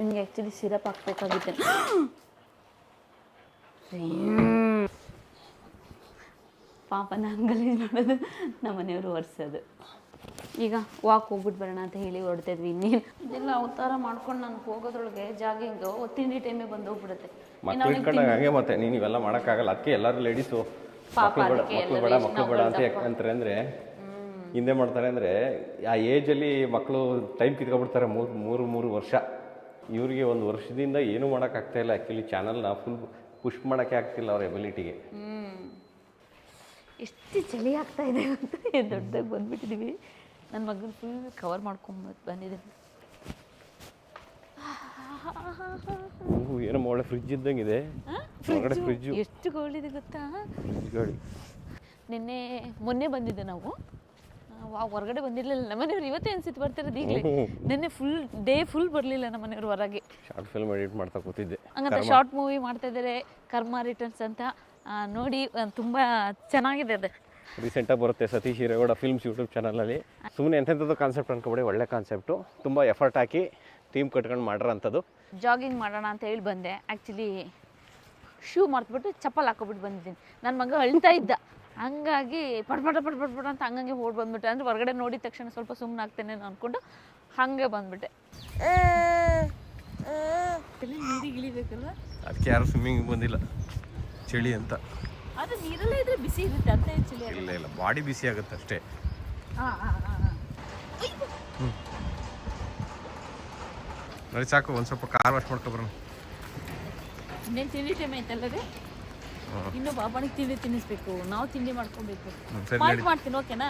ನಿನಗೆ actually syrup ಹಾಕ್ಬೇಕಾಗಿತ್ತು ಪಾಪ ನಾನು ಗಲೀಜು ಮಾಡೋದು ನಮ್ಮ ಮನೆಯವರು ಒರೆಸೋದು ಈಗ ವಾಕ್ ಹೋಗ್ಬಿಟ್ಟು ಬರೋಣ ಅಂತ ಹೇಳಿ ಹೊರಡ್ತಾಯಿದ್ವಿ ಇನ್ನೇನು. ಇದೆಲ್ಲ ಅವತಾರ ಮಾಡ್ಕೊಂಡು ನಾನು ಹೋಗೋದ್ರೊಳಗೆ ಜಾಗಿಂಗ್ ತಿಂಡಿ ಟೈಮೇ ಬಂದು ಹೋಗ್ಬಿಡುತ್ತೆ. ಹಂಗೆ ಮತ್ತೆ ನೀನು ಇವೆಲ್ಲ ಮಾಡೋಕ್ಕಾಗಲ್ಲ. ಅದಕ್ಕೆ ಎಲ್ಲರೂ ಲೇಡೀಸು ಬೇಡ ಮಕ್ಕಳು ಮಕ್ಳು ಬೇಡ ಮಕ್ಕಳು ಬೇಡ ಅಂತ ಯಾಕಂತಾರೆ ಅಂದರೆ ಹಿಂದೆ ಮಾಡ್ತಾರೆ ಅಂದರೆ ಆ ಏಜಲ್ಲಿ ಮಕ್ಕಳು ಟೈಮ್ ಕಿತ್ಕೊಬಿಡ್ತಾರೆ ಮೂರು ಮೂರು ಮೂರು ವರ್ಷ. ಇವರಿಗೆ ಒಂದು ವರ್ಷದಿಂದ ಏನೂ ಮಾಡೋಕ್ಕಾಗ್ತಾ ಇಲ್ಲ. ಆ್ಯಕ್ಚುಲಿ ಚಾನಲ್ನ ಫುಲ್ ಪುಷ್ ಮಾಡೋಕ್ಕೆ ಆಗ್ತಿಲ್ಲ ಅವ್ರ ಎಬಿಲಿಟಿಗೆ ಎಷ್ಟು ಚಳಿ ಆಗ್ತಾ ಇದೆ ಅಂತ ದೊಡ್ಡದಾಗಿ ಬಂದ್ಬಿಟ್ಟಿದ್ದೀವಿ ನನ್ನ ಮಗನ ಫುಲ್ ಕವರ್ ಮಾಡ್ಕೊಂಬ ಬಂದಿದ್ದೀನಿ ಏನೋ ಒಳ್ಳೆ ಫ್ರಿಜ್ ಇದ್ದಂಗಿದೆ ಇದೆ. ಫ್ರಿಜ್ಜು ಎಷ್ಟು ಇದೆ ಗೊತ್ತಾ? ಫ್ರಿಜ್ ನಿನ್ನೆ ಮೊನ್ನೆ ಬಂದಿದ್ದೆ ನಾವು. ಆ, ಹೊರಗಡೆ ಬಂದಿರಲಿಲ್ಲ. ನಮ್ಮನೆಯವ್ರು ಇವತ್ತೇ ಅನ್ಸಿತ್ತು ಬರ್ತಿರೋದು ಈಗಲೇ ನಿನ್ನೆ ಫುಲ್ ಡೇ ಫುಲ್ ಬರಲಿಲ್ಲ ನಮ್ಮನೆಯವ್ರು ಹೊರಗೆ. ಶಾರ್ಟ್ ಫಿಲ್ಮ್ ಎಡಿಟ್ ಮಾಡ್ತಾ ಕೂತಿದ್ದೆ. ಹಂಗಂತ ಶಾರ್ಟ್ ಮೂವಿ ಮಾಡ್ತಾ ಇದ್ದಾರೆ ಕರ್ಮ ರಿಟರ್ನ್ಸ್ ಅಂತ. ಆ, ನೋಡಿ ಆ, ತುಂಬ ಚೆನ್ನಾಗಿದೆ ಅದು. ರೀಸೆಂಟಾಗಿ ಬರುತ್ತೆ ಸತೀಶ್ ಹಿರೇಗೌಡ ಫಿಲ್ಮ್ಸ್ ಯೂಟ್ಯೂಬ್ ಚಾನಲಲ್ಲಿ ಸುಮ್ಮನೆ ಎಂಥದ್ದು ಕಾನ್ಸೆಪ್ಟ್ ಅನ್ಕೊಬೇಡಿ ಒಳ್ಳೆ ಕಾನ್ಸೆಪ್ಟು ತುಂಬ ಎಫರ್ಟ್ ಹಾಕಿ ಟೀಮ್ ಕಟ್ಕೊಂಡು ಮಾಡಿರೋಂಥದ್ದು. ಜಾಗಿಂಗ್ ಮಾಡೋಣ ಅಂತ ಹೇಳಿ ಬಂದೆ. ಆ್ಯಕ್ಚುಲಿ ಶೂ ಮರ್ತ್ಬಿಟ್ಟು ಚಪ್ಪಲ್ ಹಾಕೊಬಿಟ್ಟು ಬಂದಿದ್ದೀನಿ. ನನ್ನ ಮಗ ಅಳ್ತಾ ಇದ್ದ. ಹಂಗಾಗಿ ಪಡ್ಪಟ ಪಡ್ಪಟ ಅಂತ ಹಂಗಂಗೆ ಓಡ್ ಬಂದ್ಬಿಟ್ಟೆ. ಅಂದರೆ ಹೊರಗಡೆ ನೋಡಿದ ತಕ್ಷಣ ಸ್ವಲ್ಪ ಸುಮ್ಮನೆ ಆಗ್ತೇನೆ ಅಂದ್ಕೊಂಡು ಹಾಗೆ ಬಂದ್ಬಿಟ್ಟೆ. ನೀರಿಗೆ ಇಳಿಬೇಕಲ್ಲ ಅದಕ್ಕೆ ಯಾರು ಸ್ವಿಮ್ಮಿಂಗ್ ಬಂದಿಲ್ಲ. ಚಳಿ ಅಂತ. ಅದು ನೀರಲ್ಲೇ ಇದ್ರೆ ಬಿಸಿ ಇರುತ್ತೆ ಅಂತ ಏನ್ ಚಳಿ ಇಲ್ಲ ಇಲ್ಲ ಬಾಡಿ ಬಿಸಿ ಆಗುತ್ತೆ ಅಷ್ಟೇ. ಹಾಂ ಹಾಂ ಹಾಂ ನೋಡಿ ಸಾಕು ಒಂದು ಸ್ವಲ್ಪ ಕಾರ್ ವಾಶ್ ಮಾಡ್ಕೊಬರೋಣ ಇನ್ನೇನು ತಿಂಡಿ ಟೈಮ್ ಐತಲ್ಲ ರೀ ಇನ್ನು ಬಾಬನಿಗೆ ತಿಂಡಿ ತಿನ್ನಿಸ್ಬೇಕು ನಾವು ತಿಂಡಿ ಮಾಡ್ಕೊಬೇಕು. ಪಾಯಿಂಟ್ ಮಾಡ್ತೀನಿ ಓಕೆನಾ?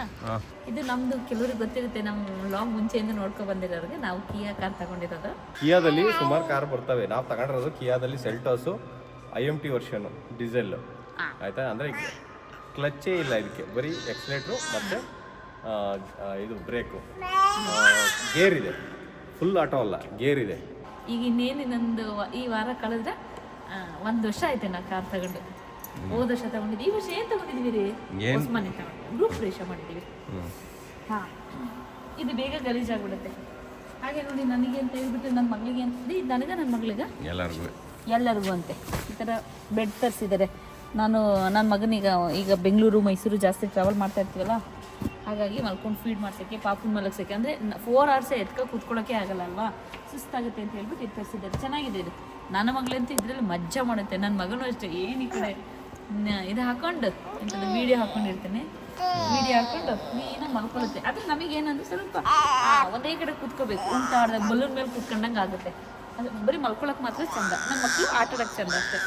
ಇದು ನಮ್ದು ಕೆಲವ್ರಿಗೆ ಗೊತ್ತಿರುತ್ತೆ ನಮ್ ಲಾಂಗ್ ಮುಂಚೆಯಿಂದ ನೋಡ್ಕೊ ಬಂದಿರೋರಿಗೆ ನಾವು ಕಿಯಾ ಕಾರ್ ತಗೊಂಡಿರೋದು. ಕಿಯಾದಲ್ಲಿ ಸುಮಾರು ಕಾರ್ ಬರ್ತವೆ. ನಾವು ತಗೊಂಡಿರೋದು ಕಿಯಾದಲ್ಲಿ Seltos I M T version diesel ಆಯ್ತಾ? ಅಂದ್ರೆ ಕ್ಲಚ್ಚೇ ಇಲ್ಲ ಇದಕ್ಕೆ. ಬರೀ ಎಕ್ಸಲೇಟ್ರು ಮತ್ತೆ ಇದು ಬ್ರೇಕು ಗೇರ್ ಇದೆ. ಫುಲ್ ಆಟೋ ಅಲ್ಲ ಗೇರ್ ಇದೆ. ಈಗ ಇನ್ನೇನು ನಂದು ಈ ವಾರ ಕಳೆದ್ರೆ ಒಂದು ವರ್ಷ ಆಯ್ತು ನಾ ಕಾರ್ ತಗೊಂಡು. ಹೋದ ವರ್ಷ ತಗೊಂಡಿದ್ದು ಈ ವರ್ಷ ಏನು ತಗೊಂಡಿದ್ವಿ ರೀ ಏನ್? ಮನೆ ತಗೊಂಡು ಗ್ರೂಪ್ ರೇಷ ಮಾಡಿದ್ದೀವಿ. ಹಾ. ಇದು ಬೇಗ ಗಲೀಜಾಗ್ಬಿಡುತ್ತೆ. ಹಾಗೆ ನೋಡಿ ನನಗೆ ಅಂತ ಹೇಳ್ಬಿಟ್ಟು ನನ್ನ ಮಗಳಿಗೆ ಅಂತ ನನಗ ನನಗೆ ನನ್ನ ಮಗಳಿಗೆ? ಎಲ್ಲರಿಗೂ. ಎಲ್ಲರಿಗೂ ಅಂತೆ. ಈ ಥರ ಬೆಡ್ ತರಿಸಿದ್ದಾರೆ ನಾನು ನನ್ನ ಮಗನೀಗ ಈಗ ಬೆಂಗಳೂರು ಮೈಸೂರು ಜಾಸ್ತಿ ಟ್ರಾವೆಲ್ ಮಾಡ್ತಾ ಇರ್ತೀವಲ್ಲ ಹಾಗಾಗಿ ಮಲ್ಕೊಂಡು ಫೀಡ್ ಮಾಡ್ಸೋಕ್ಕೆ ಪಾಪುನ ಮಲಗ್ಸೋಕ್ಕೆ. ಅಂದರೆ ಫೋರ್ ಅವರ್ಸೇ ಎತ್ಕೊ ಕೂತ್ಕೊಳ್ಳೋಕ್ಕೆ ಆಗಲ್ಲ ಅಲ್ವಾ? ಸುಸ್ತಾಗುತ್ತೆ ಅಂತ ಹೇಳ್ಬಿಟ್ಟು ಇದು ತರಿಸಿದ್ದಾರೆ ಚೆನ್ನಾಗಿದೆ ಇದು. ನನ್ನ ಮಗಳಂತೂ ಇದರಲ್ಲಿ ಮಜ್ಜಾ ಮಾಡುತ್ತೆ. ನನ್ನ ಮಗನೂ ಅಷ್ಟೇ. ಏನು ಈ ಕಡೆ? ಇದು ಹಾಕೊಂಡು ಎಂಥದ್ದು ವೀಡಿಯೋ ಹಾಕೊಂಡಿರ್ತೀನಿ. ವೀಡಿಯೋ ಹಾಕೊಂಡು ನೀನಾಗಿ ಮಲ್ಕೊಳ್ಳುತ್ತೆ ಅದು ನಮಗೇನಂದ್ರೆ ಸ್ವಲ್ಪ ಒಂದೇ ಕಡೆ ಕೂತ್ಕೋಬೇಕು. ಉಂಟ ಆಡ್ದಾಗ ಬಲೂನ್ ಮೇಲೆ ಕೂತ್ಕೊಂಡಂಗೆ ಆಗುತ್ತೆ. ಅದು ಬರೀ ಮಲ್ಕೊಳಕ್ ಮಾತ್ರ ಚಂದ. ನಮ್ಮ ಮಕ್ಕಳು ಆಟ ಆಡಕ್ಕೆ ಚಂದ ಅಷ್ಟೇ.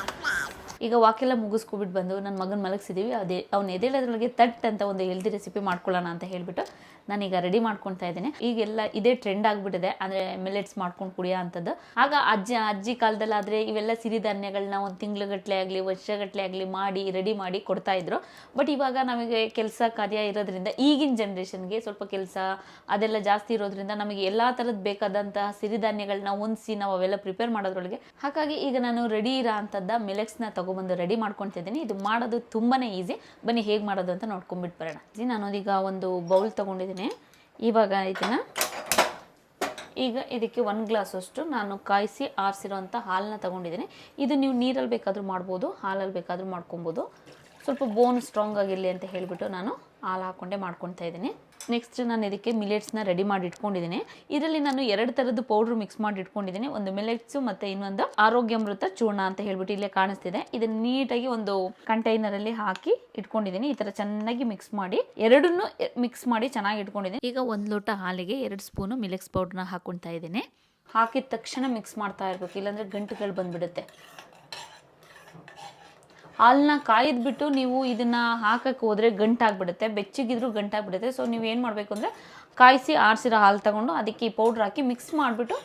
ಈಗ ವಾಕೆಲ್ಲ ಮುಗಿಸ್ಕೊಬಿಟ್ಟು ಬಂದು ನನ್ನ ಮಗನ ಮಲಗಿಸಿದ್ದೀವಿ ಅದೇ, ಅವ್ನು ಎದೇಳೋದ್ರೊಳಗೆ ತಟ್ ಅಂತ ಒಂದು ಹೆಲ್ದಿ ರೆಸಿಪಿ ಮಾಡ್ಕೊಳ್ಳೋಣ ಅಂತ ಹೇಳ್ಬಿಟ್ಟು ನಾನೀಗ ರೆಡಿ ಮಾಡ್ಕೊತಾ ಇದ್ದೀನಿ. ಈಗೆಲ್ಲ ಇದೇ ಟ್ರೆಂಡ್ ಆಗಿಬಿಟ್ಟಿದೆ. ಅಂದರೆ ಮಿಲೆಟ್ಸ್ ಮಾಡ್ಕೊಂಡು ಕುಡಿಯೋ ಅಂಥದ್ದು. ಆಗ ಅಜ್ಜಿ ಅಜ್ಜಿ ಕಾಲದಲ್ಲಾದರೆ ಇವೆಲ್ಲ ಸಿರಿಧಾನ್ಯಗಳನ್ನ ಒಂದು ತಿಂಗ್ಳುಗಟ್ಟಲೆ ಆಗಲಿ ವರ್ಷಗಟ್ಟಲೆ ಆಗಲಿ ಮಾಡಿ ರೆಡಿ ಮಾಡಿ ಕೊಡ್ತಾ ಇದ್ರು. ಬಟ್ ಇವಾಗ ನಮಗೆ ಕೆಲಸ ಕಾರ್ಯ ಇರೋದ್ರಿಂದ ಈಗಿನ ಜನ್ರೇಷನ್ಗೆ ಸ್ವಲ್ಪ ಕೆಲಸ ಅದೆಲ್ಲ ಜಾಸ್ತಿ ಇರೋದ್ರಿಂದ ನಮಗೆ ಎಲ್ಲ ಥರದ್ದು ಬೇಕಾದಂತಹ ಸಿರಿಧಾನ್ಯಗಳನ್ನ ಹೊಂದಿಸಿ ನಾವು ಅವೆಲ್ಲ ಪ್ರಿಪೇರ್ ಮಾಡೋದ್ರೊಳಗೆ. ಹಾಗಾಗಿ ಈಗ ನಾನು ರೆಡಿ ಇರೋ ಅಂಥದ್ದ ಮಿಲೆಕ್ಸ್ನ ತೊಗೊಬಂದು ರೆಡಿ ಮಾಡ್ಕೊತಿದ್ದೀನಿ ಇದು ಮಾಡೋದು ತುಂಬಾ ಈಸಿ ಬನ್ನಿ ಹೇಗೆ ಮಾಡೋದು ಅಂತ ನೋಡ್ಕೊಂಡ್ಬಿಟ್ಟು ಬರೋಣ. ನಾನು ಈಗ ಒಂದು ಬೌಲ್ ತೊಗೊಂಡಿದ್ದೀನಿ. ಇವಾಗ ಇದನ್ನು ಈಗ ಇದಕ್ಕೆ ಒಂದು ಗ್ಲಾಸಷ್ಟು ನಾನು ಕಾಯಿಸಿ ಆರಿಸಿರೋಂಥ ಹಾಲನ್ನ ತಗೊಂಡಿದ್ದೀನಿ. ಇದು ನೀವು ನೀರಲ್ಲಿ ಬೇಕಾದರೂ ಮಾಡ್ಬೋದು, ಹಾಲಲ್ಲಿ ಬೇಕಾದರೂ ಮಾಡ್ಕೊಬೋದು. ಸ್ವಲ್ಪ ಬೋನ್ ಸ್ಟ್ರಾಂಗ್ ಆಗಿರಲಿ ಅಂತ ಹೇಳಿಬಿಟ್ಟು ನಾನು ಹಾಲು ಹಾಕ್ಕೊಂಡೆ ಮಾಡ್ಕೊತಾ ಇದ್ದೀನಿ. ನೆಕ್ಸ್ಟ್ ನಾನು ಇದಕ್ಕೆ ಮಿಲೆಟ್ಸ್ನ ರೆಡಿ ಮಾಡಿ ಇಟ್ಕೊಂಡಿದ್ದೀನಿ ಇದರಲ್ಲಿ ನಾನು ಎರಡು ಥರದ್ದು ಪೌಡ್ರ್ ಮಿಕ್ಸ್ ಮಾಡಿ ಇಟ್ಕೊಂಡಿದ್ದೀನಿ ಒಂದು ಮಿಲೆಟ್ಸು ಮತ್ತು ಇನ್ನೊಂದು ಆರೋಗ್ಯಮೃತ ಚೂರ್ಣ ಅಂತ ಹೇಳ್ಬಿಟ್ಟು ಇಲ್ಲೇ ಕಾಣಿಸ್ತಿದೆ. ಇದನ್ನು ನೀಟಾಗಿ ಒಂದು ಕಂಟೈನರಲ್ಲಿ ಹಾಕಿ ಇಟ್ಕೊಂಡಿದ್ದೀನಿ. ಈ ಥರ ಚೆನ್ನಾಗಿ ಮಿಕ್ಸ್ ಮಾಡಿ. ಎರಡನ್ನೂ ಮಿಕ್ಸ್ ಮಾಡಿ ಚೆನ್ನಾಗಿ ಇಟ್ಕೊಂಡಿದ್ದೀನಿ. ಈಗ ಒಂದು ಲೋಟ ಹಾಲಿಗೆ ಎರಡು ಸ್ಪೂನು ಮಿಲೆಕ್ಸ್ ಪೌಡ್ರನ್ನ ಹಾಕೊತಾ ಇದ್ದೀನಿ. ಹಾಕಿದ ತಕ್ಷಣ ಮಿಕ್ಸ್ ಮಾಡ್ತಾ ಇರಬೇಕು. ಇಲ್ಲಾಂದರೆ ಗಂಟುಗಳು ಬಂದ್ಬಿಡುತ್ತೆ. ಹಾಲನ್ನ ಕಾಯಿದ್ಬಿಟ್ಟು ನೀವು ಇದನ್ನ ಹಾಕಕ್ಕೆ ಹೋದ್ರೆ ಗಂಟಾಗ್ಬಿಡುತ್ತೆ, ಬೆಚ್ಚಿಗಿದ್ರು ಗಂಟಾಗ್ಬಿಡುತ್ತೆ. ಸೊ ನೀವು ಏನು ಮಾಡಬೇಕು ಅಂದರೆ ಕಾಯಿಸಿ ಆರಿಸಿರೋ ಹಾಲು ತಗೊಂಡು ಅದಕ್ಕೆ ಈ ಪೌಡ್ರ್ ಹಾಕಿ ಮಿಕ್ಸ್ ಮಾಡಿಬಿಟ್ಟು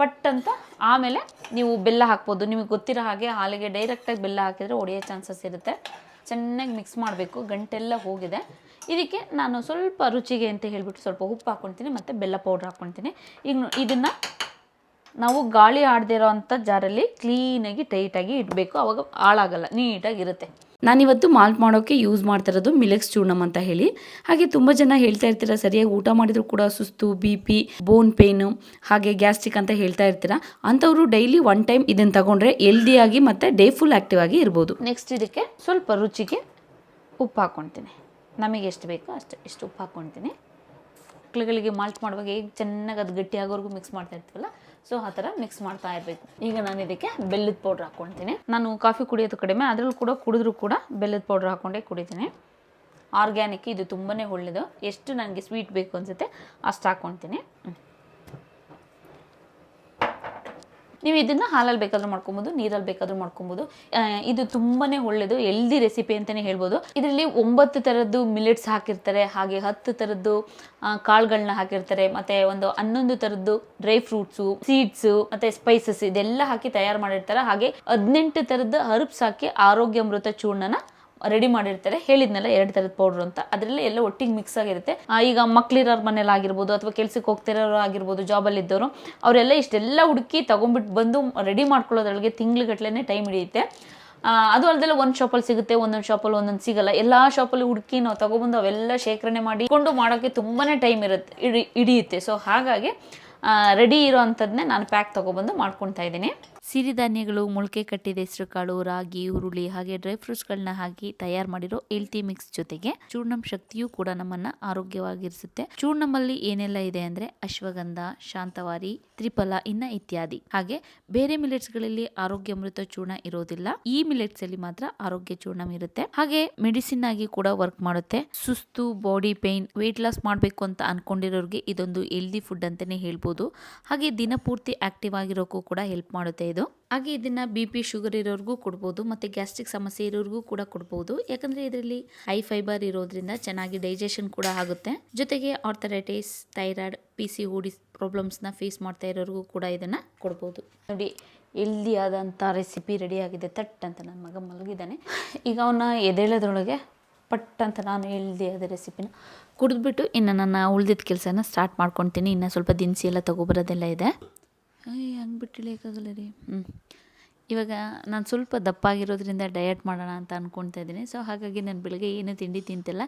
ಪಟ್ ಅಂತ ಆಮೇಲೆ ನೀವು ಬೆಲ್ಲ ಹಾಕ್ಬೋದು. ನಿಮಗೆ ಗೊತ್ತಿರೋ ಹಾಗೆ ಹಾಲಿಗೆ ಡೈರೆಕ್ಟಾಗಿ ಬೆಲ್ಲ ಹಾಕಿದರೆ ಒಡೆಯೋ ಚಾನ್ಸಸ್ ಇರುತ್ತೆ. ಚೆನ್ನಾಗಿ ಮಿಕ್ಸ್ ಮಾಡಬೇಕು. ಗಂಟೆಲ್ಲ ಹೋಗಿದೆ. ಇದಕ್ಕೆ ನಾನು ಸ್ವಲ್ಪ ರುಚಿಗೆ ಅಂತ ಹೇಳಿಬಿಟ್ಟು ಸ್ವಲ್ಪ ಉಪ್ಪು ಹಾಕ್ಕೊಳ್ತೀನಿ ಮತ್ತು ಬೆಲ್ಲ ಪೌಡ್ರ್ ಹಾಕ್ಕೊಳ್ತೀನಿ ಈಗ ಇದನ್ನು ನಾವು ಗಾಳಿ ಆಡದೇ ಇರೋ ಅಂಥ ಜಾರಲ್ಲಿ ಕ್ಲೀನಾಗಿ ಟೈಟಾಗಿ ಇಡಬೇಕು. ಅವಾಗ ಹಾಳಾಗಲ್ಲ ನೀಟಾಗಿರುತ್ತೆ ನಾನಿವತ್ತು ಮಾಲ್ಟ್ ಮಾಡೋಕ್ಕೆ ಯೂಸ್ ಮಾಡ್ತಾ ಇರೋದು ಮಿಲೆಕ್ಸ್ ಚೂರ್ಣಮ್ ಅಂತ ಹೇಳಿ. ಹಾಗೆ ತುಂಬ ಜನ ಹೇಳ್ತಾ ಇರ್ತೀರ ಸರಿಯಾಗಿ ಊಟ ಮಾಡಿದ್ರು ಕೂಡ ಸುಸ್ತು ಬಿ ಪಿ ಬೋನ್ ಪೇನು ಹಾಗೆ ಗ್ಯಾಸ್ಟ್ರಿಕ್ ಅಂತ ಹೇಳ್ತಾ ಇರ್ತೀರ? ಅಂಥವ್ರು ಡೈಲಿ ಒನ್ ಟೈಮ್ ಇದನ್ನು ತಗೊಂಡ್ರೆ ಹೆಲ್ದಿಯಾಗಿ ಮತ್ತು ಡೇ ಫುಲ್ ಆಕ್ಟಿವ್ ಆಗಿ ಇರ್ಬೋದು. ನೆಕ್ಸ್ಟ್ ಇದಕ್ಕೆ ಸ್ವಲ್ಪ ರುಚಿಗೆ ಉಪ್ಪು ಹಾಕ್ಕೊಳ್ತೀನಿ. ನಮಗೆ ಎಷ್ಟು ಬೇಕೋ ಅಷ್ಟು ಇಷ್ಟು ಉಪ್ಪು ಹಾಕ್ಕೊಳ್ತೀನಿ. ಮಕ್ಳುಗಳಿಗೆ ಮಾಲ್ಟ್ ಮಾಡುವಾಗ ಹೇಗೆ ಚೆನ್ನಾಗಿ ಅದು ಗಟ್ಟಿ ಆಗೋವರೆಗೂ ಮಿಕ್ಸ್ ಮಾಡ್ತಾ ಇರ್ತೀವಲ್ಲ ಸೊ ಆ ಥರ ಮಿಕ್ಸ್ ಮಾಡ್ತಾ ಇರಬೇಕು. ಈಗ ನಾನು ಇದಕ್ಕೆ ಬೆಲ್ಲದ ಪೌಡ್ರ್ ಹಾಕ್ಕೊಳ್ತೀನಿ. ನಾನು ಕಾಫಿ ಕುಡಿಯೋದು ಕಡಿಮೆ, ಅದರಲ್ಲೂ ಕೂಡ ಕುಡಿದ್ರೂ ಕೂಡ ಬೆಲ್ಲದ ಪೌಡ್ರ್ ಹಾಕ್ಕೊಂಡೇ ಕುಡಿತೀನಿ. ಆರ್ಗ್ಯಾನಿಕ್ ಇದು ತುಂಬಾ ಒಳ್ಳೆಯದು ಎಷ್ಟು ನನಗೆ ಸ್ವೀಟ್ ಬೇಕು ಅನಿಸುತ್ತೆ ಅಷ್ಟು ಹಾಕ್ಕೊಳ್ತೀನಿ. ನೀವು ಇದನ್ನು ಹಾಲಲ್ಲಿ ಬೇಕಾದರೂ ಮಾಡ್ಕೊಬೋದು, ನೀರಲ್ಲಿ ಬೇಕಾದರೂ ಮಾಡ್ಕೊಬೋದು. ಇದು ತುಂಬಾ ಒಳ್ಳೆಯದು ಎಲ್ದಿ ರೆಸಿಪಿ ಅಂತಲೇ ಹೇಳ್ಬೋದು. ಇದರಲ್ಲಿ ಒಂಬತ್ತು ಥರದ್ದು ಮಿಲೆಟ್ಸ್ ಹಾಕಿರ್ತಾರೆ, ಹಾಗೆ ಹತ್ತು ಥರದ್ದು ಕಾಳುಗಳನ್ನ ಹಾಕಿರ್ತಾರೆ, ಮತ್ತು ಒಂದು ಹನ್ನೊಂದು ಥರದ್ದು ಡ್ರೈ ಫ್ರೂಟ್ಸು ಸೀಡ್ಸು ಮತ್ತು ಸ್ಪೈಸಸ್ ಇದೆಲ್ಲ ಹಾಕಿ ತಯಾರು ಮಾಡಿರ್ತಾರೆ. ಹಾಗೆ ಹದಿನೆಂಟು ಥರದ್ದು ಹರ್ಬ್ಸ್ ಹಾಕಿ ಆರೋಗ್ಯಾಮೃತ ಚೂರ್ಣನ ರೆಡಿ ಮಾಡಿರ್ತಾರೆ. ಹೇಳಿದ್ನಲ್ಲ ಎರಡು ಥರದ ಪೌಡರ್ ಅಂತ. ಅದರಲ್ಲೇ ಎಲ್ಲ ಒಟ್ಟಿಗೆ ಮಿಕ್ಸ್ ಆಗಿರುತ್ತೆ. ಈಗ ಮಕ್ಳಿರೋರ್ ಮನೇಲಿ ಆಗಿರ್ಬೋದು ಅಥವಾ ಕೆಲ್ಸಕ್ಕೆ ಹೋಗ್ತಿರೋರು ಆಗಿರ್ಬೋದು ಜಾಬಲ್ಲಿ ಇದ್ದವರು, ಅವರೆಲ್ಲ ಇಷ್ಟೆಲ್ಲ ಹುಡುಕಿ ತೊಗೊಂಡ್ಬಿಟ್ಟು ಬಂದು ರೆಡಿ ಮಾಡ್ಕೊಳ್ಳೋದ್ರೊಳಗೆ ತಿಂಗ್ಳುಗಟ್ಲೆ ಟೈಮ್ ಹಿಡಿಯುತ್ತೆ. ಅದು ಅಲ್ಲದೆ ಒಂದು ಶಾಪಲ್ಲಿ ಸಿಗುತ್ತೆ, ಒಂದೊಂದು ಶಾಪಲ್ಲಿ ಒಂದೊಂದು ಸಿಗಲ್ಲ. ಎಲ್ಲ ಶಾಪಲ್ಲಿ ಹುಡುಕಿ ನಾವು ತಗೊಬಂದು ಅವೆಲ್ಲ ಶೇಖರಣೆ ಮಾಡಿ ಇಟ್ಕೊಂಡು ಮಾಡೋಕ್ಕೆ ತುಂಬಾ ಟೈಮ್ ಇರುತ್ತೆ ಇಡಿ ಹಿಡಿಯುತ್ತೆ. ಸೊ ಹಾಗಾಗಿ ರೆಡಿ ಇರೋ ಅಂಥದ್ದನ್ನೇ ನಾನು ಪ್ಯಾಕ್ ತೊಗೊಬಂದು ಮಾಡ್ಕೊತಾ ಇದ್ದೀನಿ. ಸಿರಿಧಾನ್ಯಗಳು ಮೊಳಕೆ ಕಟ್ಟಿದ ಹೆಸರುಕಾಳು ರಾಗಿ, ಹುರುಳಿ ಹಾಗೆ ಡ್ರೈ ಫ್ರೂಟ್ಸ್ಗಳನ್ನ ಹಾಕಿ ತಯಾರು ಮಾಡಿರೋ ಹೆಲ್ತಿ ಮಿಕ್ಸ್ ಜೊತೆಗೆ ಚೂರ್ಣಂ ಶಕ್ತಿಯೂ ಕೂಡ ನಮ್ಮನ್ನ ಆರೋಗ್ಯವಾಗಿರಿಸುತ್ತೆ. ಚೂರ್ಣಮಲ್ಲಿ ಏನೆಲ್ಲ ಇದೆ ಅಂದ್ರೆ ಅಶ್ವಗಂಧ, ಶಾಂತವಾರಿ, ತ್ರಿಫಲ, ಇನ್ನ ಇತ್ಯಾದಿ. ಹಾಗೆ ಬೇರೆ ಮಿಲೆಟ್ಸ್ಗಳಲ್ಲಿ ಆರೋಗ್ಯಾಮೃತ ಚೂರ್ಣ ಇರೋದಿಲ್ಲ. ಈ ಮಿಲೆಟ್ಸ್ ಅಲ್ಲಿ ಮಾತ್ರ ಆರೋಗ್ಯ ಚೂರ್ಣಂ ಇರುತ್ತೆ. ಹಾಗೆ ಮೆಡಿಸಿನ್ ಆಗಿ ಕೂಡ ವರ್ಕ್ ಮಾಡುತ್ತೆ. ಸುಸ್ತು ಬಾಡಿ ಪೇನ್ ವೆಯ್ಟ್ ಲಾಸ್ ಮಾಡಬೇಕು ಅಂತ ಅನ್ಕೊಂಡಿರೋರಿಗೆ ಇದೊಂದು ಹೆಲ್ದಿ ಫುಡ್ ಅಂತಾನೆ ಹೇಳ್ಬೋದು. ಹಾಗೆ ದಿನಪೂರ್ತಿ ಆಕ್ಟಿವ್ ಆಗಿರೋಕ್ಕೂ ಕೂಡ ಹೆಲ್ಪ್ ಮಾಡುತ್ತೆ. ಇದು ಹಾಗೆ ಇದನ್ನ ಬಿ ಪಿ ಶುಗರ್ ಇರೋರ್ಗೂ ಕೊಡ್ಬೋದು, ಮತ್ತೆ ಗ್ಯಾಸ್ಟ್ರಿಕ್ ಸಮಸ್ಯೆ ಇರೋರಿಗೂ ಕೂಡ ಕೊಡ್ಬೋದು. ಯಾಕಂದ್ರೆ ಇದರಲ್ಲಿ ಹೈ ಫೈಬರ್ ಇರೋದ್ರಿಂದ ಚೆನ್ನಾಗಿ ಡೈಜೆಷನ್ ಕೂಡ ಆಗುತ್ತೆ. ಜೊತೆಗೆ arthritis thyroid P C O D ಪ್ರಾಬ್ಲಮ್ಸ್ನ face ಮಾಡ್ತಾ ಇರೋರಿಗೂ ಕೂಡ ಇದನ್ನ ಕೊಡ್ಬೋದು. ನೋಡಿ ಹೆಲ್ದಿ ಆದಂಥ ರೆಸಿಪಿ ರೆಡಿ ಆಗಿದೆ. ತಟ್ ಅಂತ ನನ್ನ ಮಗ ಮಲಗಿದ್ದಾನೆ. ಈಗ ಅವನ್ನ ಎದೇಳೋದ್ರೊಳಗೆ ಪಟ್ ಅಂತ ನಾನು ಹೆಲ್ದಿ ಆದ ರೆಸಿಪಿನ ಕುಡಿದ್ಬಿಟ್ಟು ಇನ್ನು ನನ್ನ ಉಳಿದಿದ್ದ ಕೆಲಸನ ಸ್ಟಾರ್ಟ್ ಮಾಡ್ಕೊತೀನಿ. ಇನ್ನು ಸ್ವಲ್ಪ ದಿನಸಿ ಎಲ್ಲ ತಗೊಬರೋದೆಲ್ಲ ಇದೆ. ಅಯ್ಯ ಹಂಗೆ ಬಿಟ್ಟಿಳಿಯೋಕ್ಕಾಗಲ್ಲ ರೀ ಹ್ಞೂ ಇವಾಗ ನಾನು ಸ್ವಲ್ಪ ದಪ್ಪ ಆಗಿರೋದ್ರಿಂದ ಡಯಟ್ ಮಾಡೋಣ ಅಂತ ಅಂದ್ಕೊಳ್ತಾ ಇದ್ದೀನಿ. ಸೊ ಹಾಗಾಗಿ ನಾನು ಬೆಳಗ್ಗೆ ಏನು ತಿಂಡಿ ತಿಂತಿಲ್ಲ.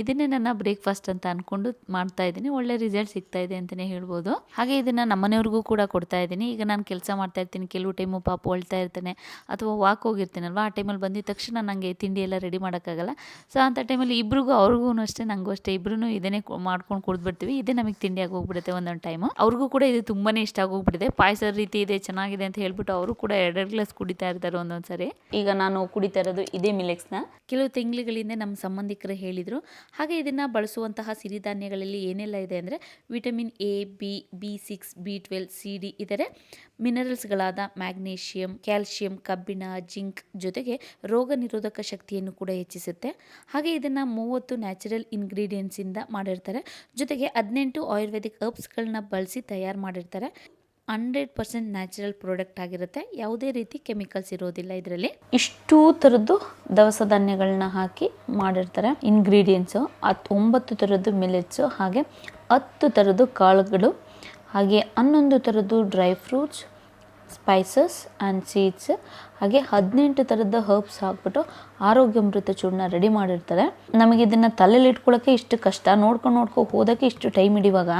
ಇದನ್ನೇ ನನ್ನ ಬ್ರೇಕ್ಫಾಸ್ಟ್ ಅಂತ ಅಂದ್ಕೊಂಡು ಮಾಡ್ತಾ ಇದ್ದೀನಿ. ಒಳ್ಳೆ ರಿಸಲ್ಟ್ ಸಿಗ್ತಾ ಇದೆ ಅಂತಲೇ ಹೇಳ್ಬೋದು. ಹಾಗೆ ಇದನ್ನು ನಮ್ಮನೆಯವ್ರಿಗೂ ಕೂಡ ಕೊಡ್ತಾ ಇದ್ದೀನಿ. ಈಗ ನಾನು ಕೆಲಸ ಮಾಡ್ತಾ ಇರ್ತೀನಿ. ಕೆಲವು ಟೈಮು ಪಾಪ ಅಳ್ತಾ ಇರ್ತಾನೆ. ಅಥವಾ ವಾಕ್ ಹೋಗಿರ್ತೀನಲ್ವ? ಆ ಟೈಮಲ್ಲಿ ಬಂದಿದ ತಕ್ಷಣ ನನಗೆ ತಿಂಡಿ ಎಲ್ಲ ರೆಡಿ ಮಾಡೋಕ್ಕಾಗಲ್ಲ. ಸೊ ಅಂಥ ಟೈಮಲ್ಲಿ ಇಬ್ರಿಗೂ ಅವ್ರಿಗೂ ಅಷ್ಟೇ ನನಗೂ ಅಷ್ಟೇ ಇಬ್ಬರೂ ಇದನ್ನೇ ಮಾಡ್ಕೊಂಡು ಕುಡಿದ್ಬಿಡ್ತೀವಿ. ಇದೇ ನಮಗೆ ತಿಂಡಿ ಹೋಗ್ಬಿಡುತ್ತೆ ಒಂದೊಂದು ಟೈಮು ಅವ್ರಿಗೂ ಕೂಡ ಇದು ತುಂಬಾ ಇಷ್ಟ ಆಗೋಗ್ಬಿಟ್ಟಿದೆ. ಪಾಯಸ ರೀತಿ ಇದೆ, ಚೆನ್ನಾಗಿದೆ ಅಂತ ಹೇಳ್ಬಿಟ್ಟು ಅವರು ಕೂಡ ಎರಡೆರಡು ಕುಡಿತಾ ಇರ್ತಾರೆ ಒಂದೊಂದು ಸರಿ ಈಗ ನಾನು ಕುಡಿತಾ ಇರೋದು ಇದೇ ಮಿಲೆಕ್ಸ್ನ. ಕೆಲವು ತಿಂಗಳುಗಳಿಂದ ನಮ್ಮ ಸಂಬಂಧಿಕರು ಹೇಳಿದರು ಹಾಗೆ ಇದನ್ನು ಬಳಸುವಂತಹ ಸಿರಿಧಾನ್ಯಗಳಲ್ಲಿ ಏನೆಲ್ಲ ಇದೆ ಅಂದರೆ vitamin A B B six B twelve C D ಇದರೆ ಮಿನರಲ್ಸ್ಗಳಾದ ಮ್ಯಾಗ್ನೀಷಿಯಂ ಕ್ಯಾಲ್ಶಿಯಂ ಕಬ್ಬಿಣ ಜಿಂಕ್ ಜೊತೆಗೆ ರೋಗ ನಿರೋಧಕ ಶಕ್ತಿಯನ್ನು ಕೂಡ ಹೆಚ್ಚಿಸುತ್ತೆ. ಹಾಗೆ ಇದನ್ನು ಮೂವತ್ತು ನ್ಯಾಚುರಲ್ ಇಂಗ್ರೀಡಿಯೆಂಟ್ಸಿಂದ ಮಾಡಿರ್ತಾರೆ. ಜೊತೆಗೆ ಹದಿನೆಂಟು ಆಯುರ್ವೇದಿಕ್ ಹರ್ಬ್ಸ್ಗಳನ್ನ ಬಳಸಿ ತಯಾರು ಮಾಡಿರ್ತಾರೆ. ಹಂಡ್ರೆಡ್ ಪರ್ಸೆಂಟ್ ನ್ಯಾಚುರಲ್ ಪ್ರಾಡಕ್ಟ್ ಆಗಿರುತ್ತೆ. ಯಾವುದೇ ರೀತಿ ಕೆಮಿಕಲ್ಸ್ ಇರೋದಿಲ್ಲ ಇದರಲ್ಲಿ. ಇಷ್ಟೂ ಥರದ್ದು ದವಸ ಧಾನ್ಯಗಳನ್ನ ಹಾಕಿ ಮಾಡಿರ್ತಾರೆ. ಇಂಗ್ರೀಡಿಯೆಂಟ್ಸು ಹತ್ತು ಒಂಬತ್ತು ಥರದ್ದು ಮಿಲೆಟ್ಸು ಹಾಗೆ ಹತ್ತು ಥರದ್ದು ಕಾಳುಗಳು, ಹಾಗೆ ಹನ್ನೊಂದು ಥರದ್ದು dry fruits spices and seeds ಹಾಗೆ ಹದಿನೆಂಟು ಥರದ ಹರ್ಬ್ಸ್ ಹಾಕ್ಬಿಟ್ಟು ಆರೋಗ್ಯಮೃತ ಚೂರ್ಣ ರೆಡಿ ಮಾಡಿರ್ತಾರೆ. ನಮಗೆ ಇದನ್ನು ತಲೆಯಲ್ಲಿ ಇಟ್ಕೊಳ್ಳೋಕ್ಕೆ ಇಷ್ಟು ಕಷ್ಟ. ನೋಡ್ಕೊಂಡು ನೋಡ್ಕೊ ಹೋದಕ್ಕೆ ಇಷ್ಟು ಟೈಮ್ ಹಿಡಿಯುವಾಗ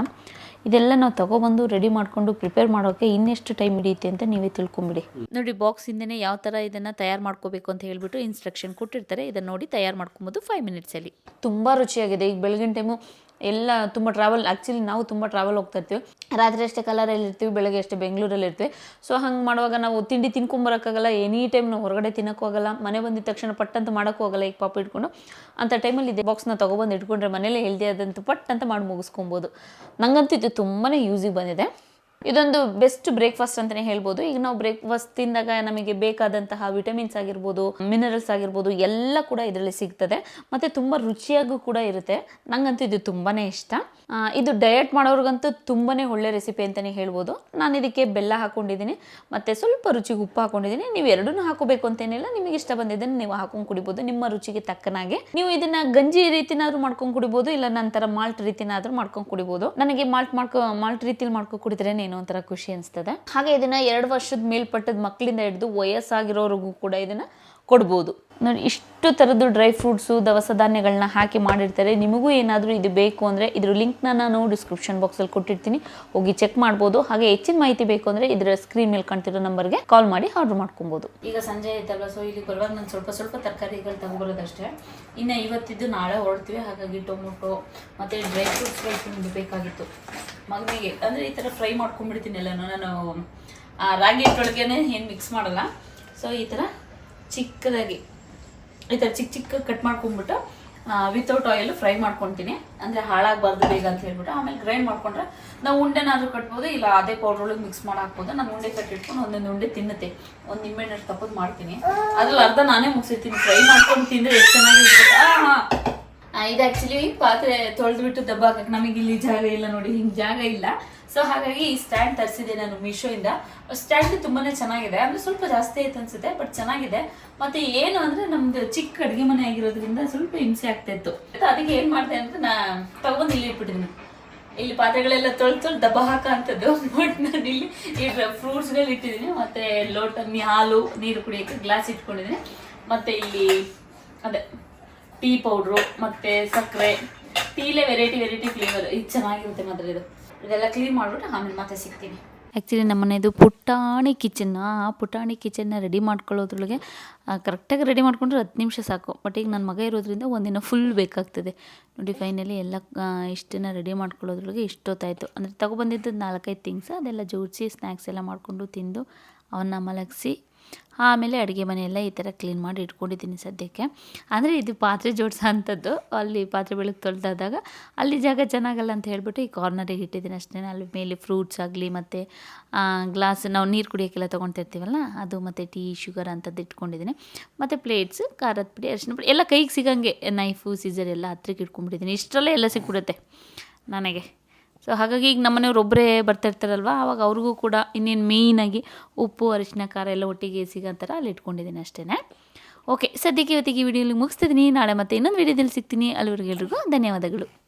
ಇದೆಲ್ಲ ನಾವು ತಗೊಬಂದು ರೆಡಿ ಮಾಡಿಕೊಂಡು ಪ್ರಿಪೇರ್ ಮಾಡೋಕ್ಕೆ ಇನ್ನೆಷ್ಟು ಟೈಮ್ ಹಿಡಿಯುತ್ತೆ ಅಂತ ನೀವೇ ತಿಳ್ಕೊಂಬಿಡಿ. ನೋಡಿ ಬಾಕ್ಸಿಂದನೇ ಯಾವ ಥರ ಇದನ್ನು ತಯಾರು ಮಾಡ್ಕೋಬೇಕು ಅಂತ ಹೇಳಿಬಿಟ್ಟು ಇನ್ಸ್ಟ್ರಕ್ಷನ್ ಕೊಟ್ಟಿರ್ತಾರೆ. ಇದನ್ನು ನೋಡಿ ತಯಾರು ಮಾಡ್ಕೊಬೋದು ಫೈವ್ ಮಿನಿಟ್ಸಲ್ಲಿ ತುಂಬ ರುಚಿಯಾಗಿದೆ. ಈಗ ಬೆಳಗಿನ ಟೈಮು ಎಲ್ಲ ತುಂಬ ಟ್ರಾವೆಲ್ ಆ್ಯಕ್ಚುಲಿ ನಾವು ತುಂಬ ಟ್ರಾವೆಲ್ ಹೋಗ್ತಾ ಇರ್ತೀವಿ. ರಾತ್ರಿ ಅಷ್ಟೇ ಕಲರಲ್ಲಿ ಇರ್ತೀವಿ, ಬೆಳಗ್ಗೆ ಅಷ್ಟೇ ಬೆಂಗಳೂರಲ್ಲಿ ಇರ್ತೀವಿ. ಸೊ ಹಂಗೆ ಮಾಡುವಾಗ ನಾವು ತಿಂಡಿ ತಿನ್ಕೊಂಬರೋಕ್ಕಾಗಲ್ಲ ಎನಿ ಟೈಮ್ ನಾವು ಹೊರಗಡೆ ಆಗಲ್ಲ, ಮನೆ ಬಂದಿದ ತಕ್ಷಣ ಪಟ್ ಅಂತ ಮಾಡೋಕ್ಕೂ ಆಗೋಲ್ಲ ಈಗ ಪಾಪ ಇಟ್ಕೊಂಡು ಅಂಥ ಟೈಮಲ್ಲಿ ಇದೆ ಬಾಕ್ಸ್ನ ತೊಗೊಬಂದು ಇಟ್ಕೊಂಡ್ರೆ ಮನೇಲಿ ಹೆಲ್ದಿ ಆದಂತ ಪಟ್ ಅಂತ ಮಾಡಿ ಮುಗಿಸ್ಕೊಬೋದು. ನಂಗಂತೂ ಇದು ತುಂಬಾ ಯೂಸಿಗೆ ಬಂದಿದೆ. ಇದೊಂದು ಬೆಸ್ಟ್ ಬ್ರೇಕ್ಫಾಸ್ಟ್ ಅಂತಾನೆ ಹೇಳ್ಬೋದು. ಈಗ ನಾವು ಬ್ರೇಕ್ಫಾಸ್ಟ್ ತಿಂದಾಗ ನಮಗೆ ಬೇಕಾದಂತಹ ವಿಟಮಿನ್ಸ್ ಆಗಿರ್ಬೋದು ಮಿನರಲ್ಸ್ ಆಗಿರ್ಬೋದು ಎಲ್ಲ ಕೂಡ ಇದರಲ್ಲಿ ಸಿಗ್ತದೆ. ಮತ್ತೆ ತುಂಬ ರುಚಿಯಾಗೂ ಕೂಡ ಇರುತ್ತೆ. ನಂಗಂತೂ ಇದು ತುಂಬಾನೇ ಇಷ್ಟ. ಇದು ಡಯಟ್ ಮಾಡೋರ್ಗಂತೂ ತುಂಬಾನೇ ಒಳ್ಳೆ ರೆಸಿಪಿ ಅಂತಾನೆ ಹೇಳ್ಬೋದು. ನಾನು ಇದಕ್ಕೆ ಬೆಲ್ಲ ಹಾಕೊಂಡಿದ್ದೀನಿ. ಮತ್ತೆ ಸ್ವಲ್ಪ ರುಚಿಗೆ ಉಪ್ಪು ಹಾಕೊಂಡಿದ್ದೀನಿ. ನೀವು ಎರಡನ್ನೂ ಹಾಕೋಬೇಕು ಅಂತೇನಿಲ್ಲ. ನಿಮಗೆ ಇಷ್ಟ ಬಂದಿದ್ದನ್ನು ನೀವು ಹಾಕೊಂಡು ಕುಡಿಬೋದು. ನಿಮ್ಮ ರುಚಿಗೆ ತಕ್ಕನಾಗೆ. ನೀವು ಇದನ್ನ ಗಂಜಿ ರೀತಿನಾದ್ರೂ ಮಾಡ್ಕೊಂಡು ಕುಡಿಬೋದು, ಇಲ್ಲ ನಂತರ ಮಾಲ್ಟ್ ರೀತಿನಾದ್ರೂ ಮಾಡ್ಕೊಂಡು ಕುಡಿಬೋದು. ನನಗೆ ಮಾಲ್ಟ್ ಮಾಡ್ಕೊ ಮಾಲ್ಟ್ ರೀತಿಲಿ ಮಾಡ್ಕೊಂಡು ಕುಡಿದ್ರೆ ಏನೋ ಒಂಥರ ಖುಷಿ ಅನಿಸ್ತದೆ. ಹಾಗೆ ಇದನ್ನು ಎರಡು ವರ್ಷದ ಮೇಲ್ಪಟ್ಟದ ಮಕ್ಕಳಿಂದ ಹಿಡಿದು ವಯಸ್ಸಾಗಿರೋರಿಗೂ ಕೂಡ ಇದನ್ನು ಕೊಡ್ಬೋದು. ನೋಡಿ, ಇಷ್ಟು ಥರದ್ದು ಡ್ರೈ ಫ್ರೂಟ್ಸು ದವಸ ಧಾನ್ಯಗಳನ್ನ ಹಾಕಿ ಮಾಡಿರ್ತಾರೆ. ನಿಮಗೂ ಏನಾದರೂ ಇದು ಬೇಕು ಅಂದರೆ ಇದ್ರ ಲಿಂಕ್ನ ನಾನು ಡಿಸ್ಕ್ರಿಪ್ಷನ್ ಬಾಕ್ಸಲ್ಲಿ ಕೊಟ್ಟಿರ್ತೀನಿ. ಹೋಗಿ ಚೆಕ್ ಮಾಡ್ಬೋದು. ಹಾಗೆ ಹೆಚ್ಚಿನ ಮಾಹಿತಿ ಬೇಕು ಅಂದರೆ ಇದರ ಸ್ಕ್ರೀನ್ ಮೇಲೆ ಕಾಣ್ತಿರೋ ನಂಬರ್ಗೆ ಕಾಲ್ ಮಾಡಿ ಆರ್ಡರ್ ಮಾಡ್ಕೊಬೋದು. ಈಗ ಸಂಜೆ ಆಯ್ತಲ್ಲ ಸೊ ಇಲ್ಲಿ ಕೊಡುವಾಗ ನಾನು ಸ್ವಲ್ಪ ಸ್ವಲ್ಪ ತರಕಾರಿಗಳು ತಗೊಳ್ಳೋದಷ್ಟೇ ಇನ್ನು ಇವತ್ತಿದ್ದು ನಾಳೆ ಹೊರಡ್ತೀವಿ. ಹಾಗಾಗಿ ಟೊಮೊಟೊ, ಮತ್ತು ಡ್ರೈ ಫ್ರೂಟ್ಸ್ಗಳು ತುಂಬ ಬೇಕಾಗಿತ್ತು. ಮಗನಿಗೆ ಅಂದರೆ ಈ ಥರ ಫ್ರೈ ಮಾಡ್ಕೊಂಡ್ಬಿಡ್ತೀನಿ ಎಲ್ಲ ನಾನು ರಾಗಿ ಹಿಟ್ಟೊಳಗೇನೆ ಏನು ಮಿಕ್ಸ್ ಮಾಡಲ್ಲ. ಸೊ ಈ ಥರ ಚಿಕ್ಕದಾಗಿ ಈ ಥರ ಚಿಕ್ಕ ಚಿಕ್ಕ ಕಟ್ ಮಾಡ್ಕೊಂಡ್ಬಿಟ್ಟು ವಿತೌಟ್ ಆಯಿಲ್ ಫ್ರೈ ಮಾಡ್ಕೊತೀನಿ. ಅಂದರೆ ಹಾಳಾಗಬಾರ್ದು ಬೇಗ ಅಂತ ಹೇಳ್ಬಿಟ್ಟು, ಆಮೇಲೆ ಗ್ರೈಂಡ್ ಮಾಡ್ಕೊಂಡ್ರೆ ನಾವು ಉಂಡೆನಾದರೂ ಕಟ್ಬೋದು, ಇಲ್ಲ ಅದೇ ಪೌಡ್ರ್ ಒಳಗೆ ಮಿಕ್ಸ್ ಮಾಡಿ ಹಾಕ್ಬೋದು ನಾನು ಉಂಡೆ ಕಟ್ಟಿಟ್ಕೊಂಡು ಒಂದೊಂದು ಉಂಡೆ ತಿನ್ನುತ್ತೆ. ಒಂದು ನಿಂಬೆಹಣ್ಣು ತಪ್ಪದು ಮಾಡ್ತೀನಿ. ಅದ್ರಲ್ಲಿ ಅರ್ಧ ನಾನೇ ಮುಗಿಸಿರ್ತೀನಿ. ಫ್ರೈ ಮಾಡ್ಕೊಂಡು ತಿಂದರೆ ಎಷ್ಟು ಚೆನ್ನಾಗಿರುತ್ತೆ. ಹಾಂ ಇದು ಆ್ಯಕ್ಚುಲಿ ಪಾತ್ರೆ ತೊಳೆದ್ಬಿಟ್ಟು ದಬ್ಬ ಹಾಕಕ್ಕೆ ನಮಗೆ ಇಲ್ಲಿ ಜಾಗ ಇಲ್ಲ ನೋಡಿ, ಹಿಂಗೆ ಜಾಗ ಇಲ್ಲ. ಸೊ ಹಾಗಾಗಿ ಈ ಸ್ಟ್ಯಾಂಡ್ ತರಿಸಿದೆ ನಾನು ಮೀಶೋಯಿಂದ. ಸ್ಟ್ಯಾಂಡ್ ತುಂಬಾ ಚೆನ್ನಾಗಿದೆ. ಅಂದ್ರೆ ಸ್ವಲ್ಪ ಜಾಸ್ತಿ ಆಯ್ತು ಅನ್ಸುತ್ತೆ ಬಟ್ ಚೆನ್ನಾಗಿದೆ. ಮತ್ತೆ ಏನು ಅಂದ್ರೆ ನಮ್ದು ಚಿಕ್ಕ ಅಡುಗೆ ಮನೆ ಆಗಿರೋದ್ರಿಂದ ಸ್ವಲ್ಪ ಹಿಂಸೆ ಆಗ್ತಾ ಇತ್ತು. ಅದಕ್ಕೆ ಏನು ಮಾಡಿದೆ ಅಂದ್ರೆ ನಾ ತಗೊಂಡು ಇಲ್ಲಿ ಇಟ್ಬಿಟ್ಟಿದ್ದೀನಿ ಇಲ್ಲಿ ಪಾತ್ರೆಗಳೆಲ್ಲ ತೊಳೆದು ತೊಳೆದು ದಬ್ಬ ಹಾಕೋ ಅಂಥದ್ದು ಬಟ್ ನಾನು ಇಲ್ಲಿ ಈ ಫ್ರೂಟ್ಸ್ಗಳು ಇಟ್ಟಿದ್ದೀನಿ. ಮತ್ತೆ ಲೋಟ, ಹಾಲು, ನೀರು ಕುಡಿಯೋಕ್ಕೆ ಗ್ಲಾಸ್ ಇಟ್ಕೊಂಡಿದ್ದೀನಿ. ಮತ್ತೆ ಇಲ್ಲಿ, ಅದೇ. ಟೀ ಪೌಡ್ರು ಮತ್ತೆ ಸಕ್ಕರೆ ಟೀಲೇ ವೆರೈಟಿ ವೆರೈಟಿ ಫ್ಲೇವರ್ ಇದು ಚೆನ್ನಾಗಿರುತ್ತೆ ಮಾತ್ರ ಇದು. ಇದೆಲ್ಲ ಕ್ಲೀನ್ ಮಾಡ್ಬಿಟ್ಟು ಆಮೇಲೆ ಮತ್ತೆ ಸಿಗ್ತೀನಿ. ಆ್ಯಕ್ಚುಲಿ ನಮ್ಮನೆದು ಪುಟಾಣಿ ಕಿಚನ್ನ ಆ, ಪುಟಾಣಿ ಕಿಚನ್ನ ರೆಡಿ ಮಾಡ್ಕೊಳ್ಳೋದ್ರೊಳಗೆ ಕರೆಕ್ಟಾಗಿ ರೆಡಿ ಮಾಡ್ಕೊಂಡ್ರೆ ಹತ್ತು ನಿಮಿಷ ಸಾಕು. ಬಟ್ ಈಗ ನನ್ನ ಮಗ ಇರೋದ್ರಿಂದ ಒಂದಿನ ಫುಲ್ ಬೇಕಾಗ್ತದೆ. ನೋಡಿ ಫೈನಲಿ ಎಲ್ಲ ಇಷ್ಟನ್ನ ರೆಡಿ ಮಾಡ್ಕೊಳ್ಳೋದ್ರೊಳಗೆ ಇಷ್ಟೊತ್ತಾಯಿತು. ಅಂದರೆ ತಗೊಬಂದಿದ್ದು ನಾಲ್ಕೈದು ಥಿಂಗ್ಸ್ ಅದೆಲ್ಲ ಜೋಡಿಸಿ ಸ್ನ್ಯಾಕ್ಸ್ ಎಲ್ಲ ಮಾಡಿಕೊಂಡು ತಿಂದು, ಅವನ್ನ ಮಲಗಿಸಿ ಆಮೇಲೆ ಅಡುಗೆ ಮನೆಯೆಲ್ಲ ಈ ಥರ ಕ್ಲೀನ್ ಮಾಡಿ ಇಟ್ಕೊಂಡಿದ್ದೀನಿ ಸದ್ಯಕ್ಕೆ. ಅಂದರೆ ಇದು ಪಾತ್ರೆ ಜೋಡಿಸೋ ಅಂಥದ್ದು ಅಲ್ಲಿ ಪಾತ್ರೆ ಬೆಳಗ್ಗೆ ತೊಳೆದಾದಾಗ ಅಲ್ಲಿ ಜಾಗ ಚೆನ್ನಾಗಲ್ಲ ಅಂತ ಹೇಳ್ಬಿಟ್ಟು ಈ ಕಾರ್ನರಿಗೆ ಇಟ್ಟಿದ್ದೀನಿ ಅಷ್ಟೇ. ಅಲ್ಲಿ ಮೇಲೆ ಫ್ರೂಟ್ಸ್ ಆಗಲಿ ಮತ್ತು ಗ್ಲಾಸ್ ನಾವು ನೀರು ಕುಡಿಯೋಕ್ಕೆಲ್ಲ ತೊಗೊತಿರ್ತೀವಲ್ಲ ಅದು ಮತ್ತು ಟೀ ಶುಗರ್ ಅಂಥದ್ದು ಇಟ್ಕೊಂಡಿದ್ದೀನಿ. ಮತ್ತು ಪ್ಲೇಟ್ಸ್ ಖಾರದ ಪುಡಿ, ಅರಿಶಿನ ಪುಡಿ, ಎಲ್ಲ ಕೈಗೆ ಸಿಗಂಗೆ. ನೈಫು ಸೀಸರ್ ಎಲ್ಲ ಹತ್ರಕ್ಕೆ ಇಟ್ಕೊಂಡ್ಬಿಟ್ಟಿದ್ದೀನಿ. ಇಷ್ಟರಲ್ಲೇ ಎಲ್ಲ ಸಿಕ್ಬಿಡುತ್ತೆ ನನಗೆ. ಸೊ ಹಾಗಾಗಿ ಈಗ ನಮ್ಮನೆಯವ್ರು ಒಬ್ಬರೇ ಬರ್ತಿರ್ತಾರಲ್ವ ಆವಾಗ ಅವ್ರಿಗೂ ಕೂಡ ಇನ್ನೇನು ಮೇಯ್ನಾಗಿ ಉಪ್ಪು, ಅರಿಶಿನ, ಖಾರ ಎಲ್ಲ ಒಟ್ಟಿಗೆ ಸಿಗೋ ಥರ ಅಲ್ಲಿ ಇಟ್ಕೊಂಡಿದ್ದೀನಿ ಅಷ್ಟೇ ಓಕೆ ಸದ್ಯಕ್ಕೆ ಇವತ್ತಿಗೆ ವಿಡಿಯೋಲಿ ಮುಗಿಸ್ತಿದ್ದೀನಿ ನಾಳೆ ಮತ್ತೆ ಇನ್ನೊಂದು ವಿಡಿಯೋದಲ್ಲಿ ಸಿಗ್ತೀನಿ. ಅಲ್ಲಿವರೆಗೆ ಎಲ್ರಿಗೂ ಧನ್ಯವಾದಗಳು.